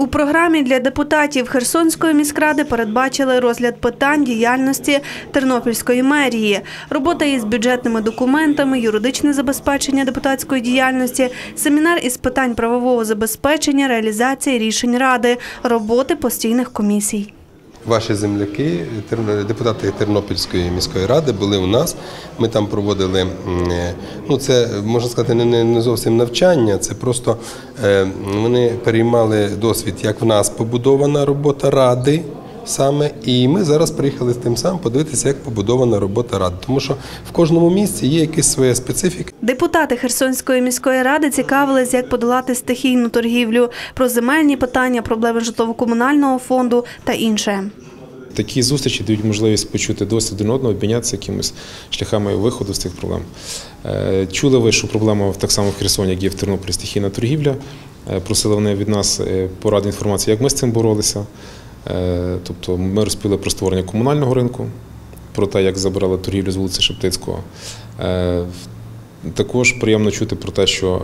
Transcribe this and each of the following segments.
У програмі для депутатів Херсонської міськради передбачили розгляд питань діяльності Тернопільської мерії, робота із бюджетними документами, юридичне забезпечення депутатської діяльності, семінар із питань правового забезпечення, реалізації рішень ради, роботи постійних комісій. Ваші земляки, депутати Тернопільської міської ради, були у нас. Ми там проводили, ну це можна сказати, не, не, не зовсім навчання, це просто е, вони переймали досвід, як в нас побудована робота ради. Саме і ми зараз приїхали з тим самим подивитися, як побудована робота ради, тому що в кожному місці є якась своя специфіка. Депутати Херсонської міської ради цікавились, як подолати стихійну торгівлю, про земельні питання, проблеми житлово-комунального фонду та інше. Такі зустрічі дають можливість почути досвід один одного, обмінятися якимись шляхами виходу з цих проблем. Е, Чули ви, що проблема так само в Херсоні, як є в Тернополі, стихійна торгівля. Е, Просили вони від нас е, поради інформації, як ми з цим боролися. Е, Тобто ми розповіли про створення комунального ринку, про те, як забирали торгівлю з вулиці Шептицького. Е, Також приємно чути про те, що е,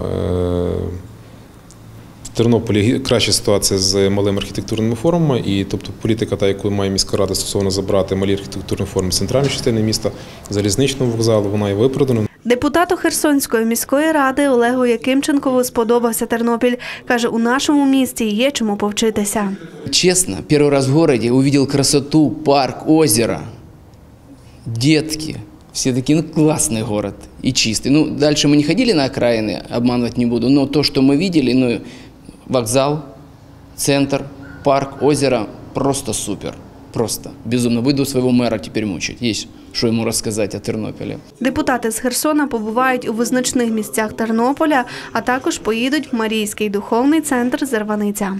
в Тернополі краща ситуація з малими архітектурними формами, і тобто політика, та яку має міська рада стосовно забрати малі архітектурні форми центральної частини міста, залізничного вокзалу, вона є виправдана. Депутату Херсонської міської ради Олегу Якимченкову сподобався Тернопіль. Каже, у нашому місті є чому повчитися Честно, первый раз в городе увидел красоту, парк, озеро, детки. Все такие, ну, классный город и чистый. Ну, дальше мы не ходили на окраины, обманывать не буду, но то, что мы видели, ну, вокзал, центр, парк, озеро, просто супер. Просто безумно. Выйду своего мэра теперь мучить. Есть что ему рассказать о Тернополе. Депутати з Херсона побувають у визначних місцях Тернополя, а також поїдуть в Марійський духовний центр Зерваниця.